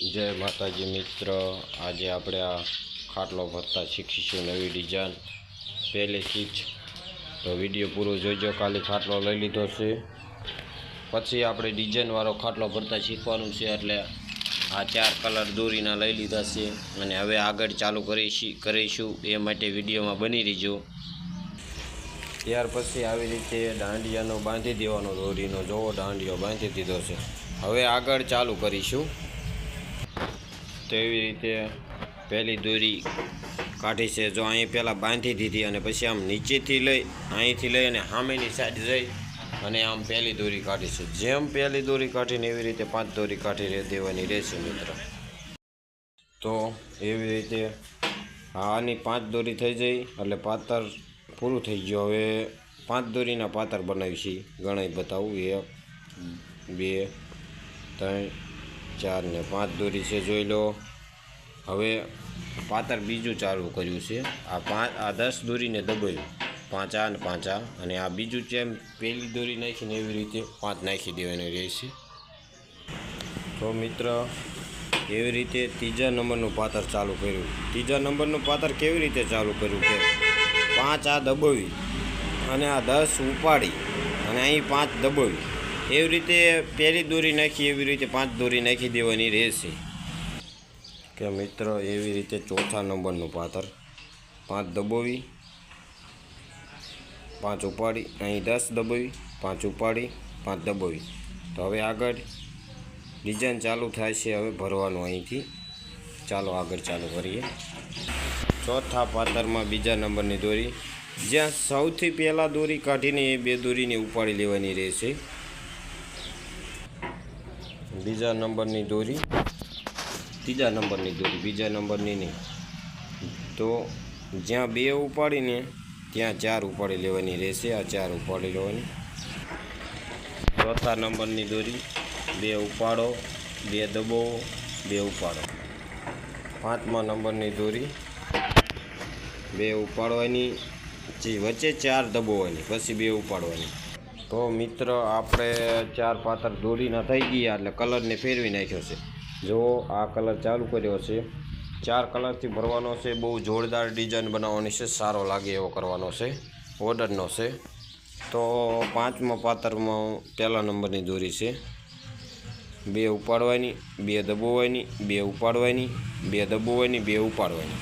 જય માતાજી મિત્ર. આજે આપણે આ ખાટલો ભરતા શીખીશું નવી ડિઝાઇન પહેલેથી જ તો વીડિયો પૂરો જોઈજો ખાલી ખાટલો લઈ લીધો છે. પછી આપણે ડિઝાઇનવાળો ખાટલો ભરતા શીખવાનું છે. એટલે આ ચાર કલર દોરીના લઈ લીધા છે. અને હવે આગળ ચાલુ કરીશી, કરીશું. એ માટે વિડીયોમાં બની રહીજો. ત્યાર પછી આવી રીતે દાંડિયાનો બાંધી દેવાનો દોરીનો. જોવો, દાંડિયો બાંધી દીધો છે. હવે આગળ ચાલુ કરીશું. તો એવી રીતે પહેલી દોરી કાઢી છે. જો અહીં પહેલાં બાંધી દીધી અને પછી આમ નીચેથી લઈ, અહીંથી લઈ અને સામેની સાઈડ જઈ અને આમ પહેલી દોરી કાઢી છે. જેમ પહેલી દોરી કાઢીને એવી રીતે પાંચ દોરી કાઢી દેવાની રહેશે મિત્ર. તો એવી રીતે આની પાંચ દોરી થઈ જઈ એટલે પાતર પૂરું થઈ ગયું. હવે પાંચ દોરીના પાતર બનાવી છીએ ગણાઈ બતાવું. એક, બે, ત્રણ ચાર ને પાંચ દોરી છે, જોઈ લો. હવે પાતર બીજું ચાલુ કર્યું છે. આ પાંચ, આ દસ દોરીને દબાવ્યું પાંચ આ ને પાંચ. અને આ બીજું ચેમ પહેલી દોરી નાખીને એવી રીતે પાંચ નાખી દેવાની રહેશે. તો મિત્ર, એવી રીતે ત્રીજા નંબરનું પાતર ચાલુ કર્યું. ત્રીજા નંબરનું પાતર કેવી રીતે ચાલુ કર્યું કે પાંચ આ દબાવી અને આ દસ ઉપાડી અને અહીં પાંચ દબાવી. એવી રીતે પહેલી દોરી નાખી, એવી રીતે પાંચ દોરી નાખી દેવાની રહેશે. કે મિત્ર, એવી રીતે ચોથા નંબરનું પાતર પાંચ દબાવી, પાંચ ઉપાડી, અહીં દસ દબાવી, પાંચ ઉપાડી, પાંચ દબાવી. તો હવે આગળ ડિઝાઇન ચાલુ થાય છે, હવે ભરવાનું અહીંથી. ચાલો આગળ ચાલુ કરીએ. ચોથા પાતરમાં બીજા નંબરની દોરી. જ્યાં સૌથી પહેલાં દોરી કાઢીને એ બે દોરીને ઉપાડી લેવાની રહેશે. બીજા નંબરની દોરી, ત્રીજા નંબરની દોરી, બીજા નંબરની નહીં. તો જ્યાં બે ઉપાડીને, ત્યાં ચાર ઉપાડી લેવાની રહેશે, આ ચાર ઉપાડી લેવાની. ચોથા નંબરની દોરી, બે ઉપાડો, બે દબાવો બે ઉપાડો. પાંચમા નંબરની દોરી, બે ઉપાડવાની વચ્ચે ચાર દબોવાની, પછી બે ઉપાડવાની. તો મિત્ર, આપણે ચાર પાતર દોરીના થઈ ગયા એટલે કલરને ફેરવી નાખ્યો છે. જો આ કલર ચાલુ કર્યો છે. ચાર કલરથી ભરવાનો છે. બહુ જોરદાર ડિઝાઇન બનાવવાની છે. સારો લાગે એવો કરવાનો છે. ઓર્ડરનો છે. તો પાંચમા પાતરમાં પહેલા નંબરની દોરી છે. બે ઉપાડવાની, બે દબોવાની બે ઉપાડવાની, બે દબોવાની બે ઉપાડવાની.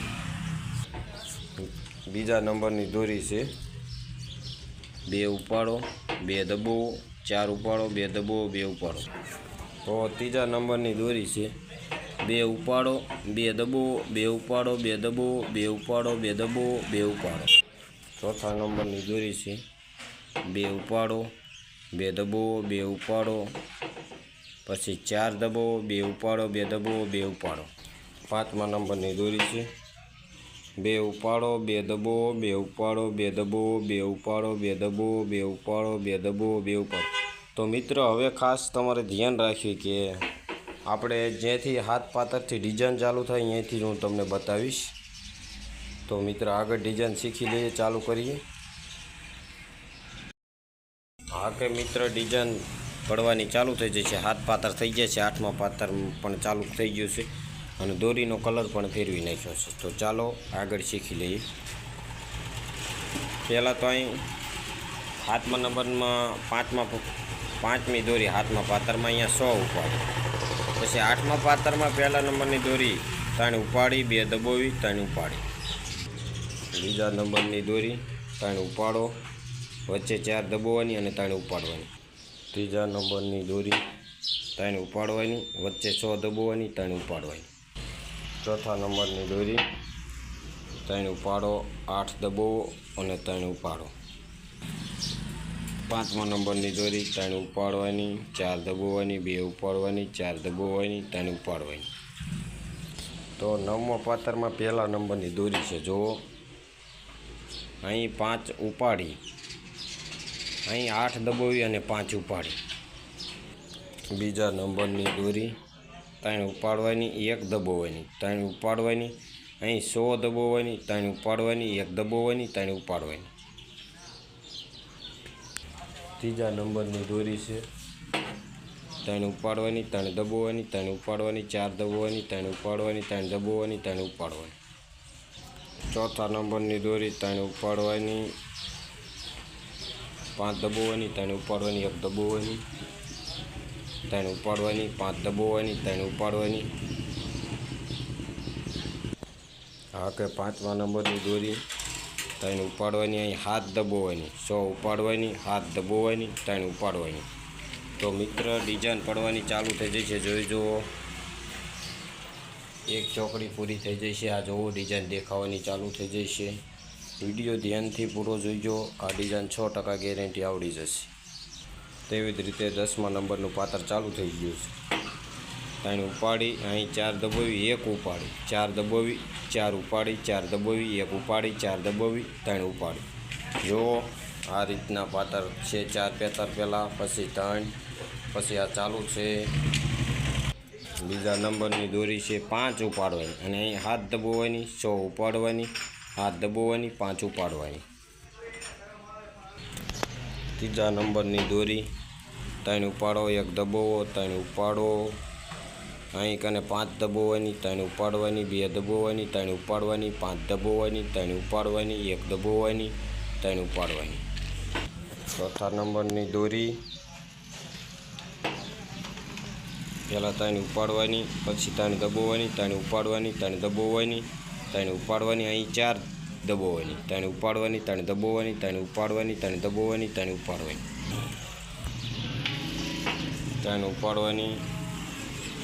બીજા નંબરની દોરી છે. બે ઉપાડો. બે દબો, ચાર ઉપાડો, બે દબો, બે ઉપાડો. તો ત્રીજા નંબરની દોરી છે. બે ઉપાડો, બે દબો, બે ઉપાડો, બે દબો, બે ઉપાડો, બે દબો, બે ઉપાડો. ચોથા નંબરની દોરી છે. બે ઉપાડો, બે દબો, બે ઉપાડો, પછી ચાર દબો, બે ઉપાડો, બે દબો, બે ઉપાડો. પાંચમા નંબરની દોરી છે. બે ઉપાડો, બે દબો, બે ઉપાડો, બે દબો, બે ઉપાડો, બે દબો, બે ઉપાડો, બે દબો, બે ઉપાડો. તો મિત્ર, હવે ખાસ તમારે ધ્યાન રાખ્યું કે આપણે જ્યાંથી હાથ પાતરથી ડિઝાઇન ચાલુ થાય, અહીંયાથી હું તમને બતાવીશ. તો મિત્ર, આગળ ડિઝાઇન શીખી લઈએ, ચાલુ કરીએ. હા કે મિત્ર ડિઝાઇન પડવાની ચાલુ થઈ જશે, હાથ પાતર થઈ જાય છે આઠમા પાતર પણ ચાલુ થઈ ગયું છે. અને દોરીનો કલર પણ ફેરવી નાખ્યો છે. તો ચાલો આગળ શીખી લઈએ. પહેલાં તો અહીં હાથમાં નંબરમાં પાંચમાં પાંચમી દોરી હાથમાં પાતરમાં અહીંયા સો ઉપાડી. પછી આઠમા પાતરમાં પહેલા નંબરની દોરી ત્રણ ઉપાડી, બે દબોવી, ત્રણ ઉપાડી. બીજા નંબરની દોરી ત્રણ ઉપાડો, વચ્ચે ચાર દબાવવાની અને ત્રણ ઉપાડવાની. ત્રીજા નંબરની દોરી ત્રણ ઉપાડવાની, વચ્ચે છ દબાવવાની, ત્રણ ઉપાડવાની. ચોથા નંબરની દોરી, ત્રણ ઉપાડો, આઠ દબાવો અને ત્રણ ઉપાડો. પાંચમા નંબરની દોરી, ત્રણ ઉપાડવાની, ચાર દબાવવાની, બે ઉપાડવાની, ચાર દબાવવાની, ત્રણ ઉપાડવાની. તો નવમા પાત્રમાં પહેલા નંબરની દોરી છે, જુઓ. અહીં પાંચ ઉપાડી, અહીં આઠ દબાવી અને પાંચ ઉપાડી. બીજા નંબરની દોરી ત્રણ ઉપાડવાની, એક દબાવવાની. ત્રણ ઉપાડવાની, અહીં સો દબાવવાની ત્રણ ઉપાડવાની, એક દબાવવાની ત્રણ ઉપાડવાની. ત્રીજા નંબરની દોરી છે. ત્રણ ઉપાડવાની ત્રણ દબાવવાની ત્રણ ઉપાડવાની, ચાર દબાવવાની ત્રણ ઉપાડવાની ત્રણ દબાવવાની ત્રણ ઉપાડવાની. ચોથા નંબરની દોરી ત્રણ ઉપાડવાની, પાંચ દબાવવાની ત્રણ ઉપાડવાની, એક દબાવવાની. ત્રણ ઉપાડવાની, પાંચ દબાવવાની, ત્રણ ઉપાડવાની. હા કે પાંચમા નંબરની દોરી, ત્રણ ઉપાડવાની, અહીં હાથ દબાવવાની. સો ઉપાડવાની, હાથ દબાવવાની, ત્રણ ઉપાડવાની. તો મિત્ર, ડિઝાઇન પડવાની ચાલુ થઈ જશે જોઈ જુઓ. એક ચોકડી પૂરી થઈ જશે આ જોવો, ડિઝાઇન દેખાવાની ચાલુ થઈ જશે વીડિયો ધ્યાનથી પૂરો જોઈજો, આ ડિઝાઇન છ ટકા ગેરંટી આવડી જશે. તેવી જ રીતે દસમા નંબરનું પાત્ર ચાલુ થઈ ગયું છે. ત્રણ ઉપાડી, અહીં ચાર દબાવી, એક ઉપાડી. ચાર દબાવી, ચાર ઉપાડી, ચાર દબાવી, એક ઉપાડી, ચાર દબાવી, ત્રણ ઉપાડી. જો આ રીતના પાત્ર છે, ચાર પેતર પહેલાં, પછી ત્રણ, પછી આ ચાલુ છે. બીજા નંબરની દોરી છે, પાંચ ઉપાડવાની. અને અહીં હાથ દબાવવાની સો ઉપાડવાની, હાથ દબાવવાની, પાંચ ઉપાડવાની. ત્રીજા નંબરની દોરી. ત્રણ ઉપાડો, એક દબાવો, ત્રણ ઉપાડો. અહીં કને પાંચ દબાવવાની, ત્રણ ઉપાડવાની, બે દબાવવાની, ત્રણ ઉપાડવાની, પાંચ દબાવવાની, ત્રણ ઉપાડવાની, એક દબાવવાની, ત્રણ ઉપાડવાની. ચોથા નંબરની દોરી. પહેલાં ત્રણ ઉપાડવાની, પછી ત્રણ દબાવવાની, ત્રણ ઉપાડવાની, ત્રણ દબાવવાની, ત્રણ ઉપાડવાની, અહીં ચાર દબાવવાની, તાણે ઉપાડવાની, તાણે દબાવવાની, તાણે ઉપાડવાની, તાણે દબાવવાની, તાણે ઉપાડવાની. તાણે ઉપાડવાની,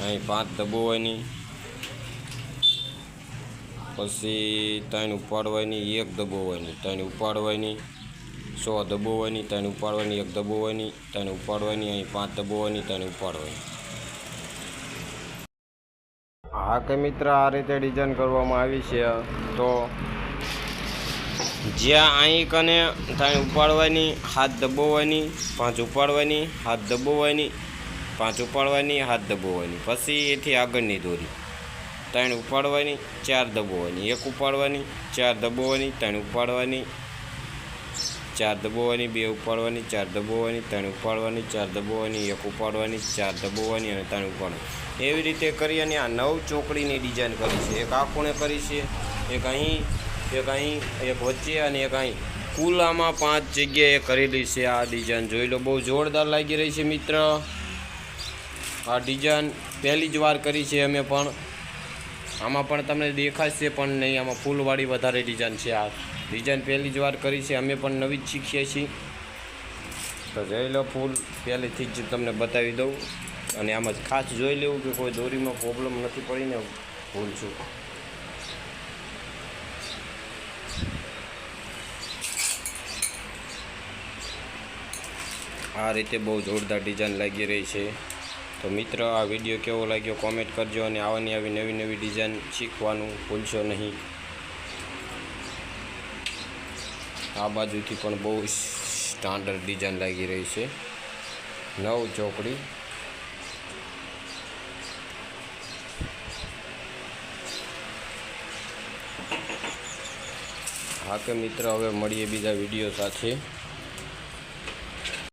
અહીં પાંચ દબાવવાની, પછી તાણે ઉપાડવાની એક દબાવવાની, તાણે ઉપાડવાની સો દબાવવાની, તાણે ઉપાડવાની એક દબાવવાની, તાણે ઉપાડવાની, અહીં પાંચ દબાવવાની, તાણે ઉપાડવાની. હા કે મિત્ર, આ રીતે ડિઝાઇન કરવામાં આવી છે. તો જ્યાં અહીં અને ત્રણ ઉપાડવાની, હાથ દબાવવાની, પાંચ ઉપાડવાની, હાથ દબાવવાની, પાંચ ઉપાડવાની, હાથ દબાવવાની. પછી એથી આગળની દોરી. ત્રણ ઉપાડવાની, ચાર દબાવવાની. એક ઉપાડવાની, ચાર દબાવવાની, ત્રણ ઉપાડવાની, ચાર દબાવવાની, બે ઉપાડવાની, ચાર દબાવવાની, ત્રણ ઉપાડવાની, ચાર દબાવવાની, એક ઉપાડવાની, ચાર દબાવવાની અને ત્રણ ઉપાડવાની. એવી રીતે કરી અને આ નવ ચોકડીની ડિઝાઇન કરી છે. એક આ ખૂણે કરી છે, એક અહીં એક અહીં, એક વચ્ચે અને એક અહીં. કુલ આમાં પાંચ જગ્યાએ કરેલી છે આ ડિઝાઇન જોઈ લો, બહુ જોરદાર લાગી રહી છે મિત્ર. આ ડિઝાઇન પહેલી જ વાર કરી છે અમે પણ. આમાં પણ તમને દેખાશે પણ નહીં, આમાં ફૂલવાળી વધારે ડિઝાઇન છે આ. ડિઝાઇન પહેલી જ વાર કરી છે, અમે પણ નવી જ શીખીએ છીએ. તો જોઈ લો, ફૂલ પહેલેથી જ તમને બતાવી દઉં. અને આમાં ખાસ જોઈ લેવું કે કોઈ દોરીમાં પ્રોબ્લેમ નથી પડીને ભૂલ છું. આ રીતે બહુ જોરદાર ડિઝાઇન લાગી રહી છે. તો મિત્ર, આ વીડિયો કેવો લાગ્યો કોમેન્ટ કરજો અને આવવાની આવી નવી નવી ડિઝાઇન શીખવાનું ભૂલશો નહીં. આ બાજુથી પણ બહુ સ્ટાન્ડર્ડ ડિઝાઇન લાગી રહી છે. નવ ચોકડી. હા કે મિત્ર, હવે મળીએ બીજા વીડિયો સાથે.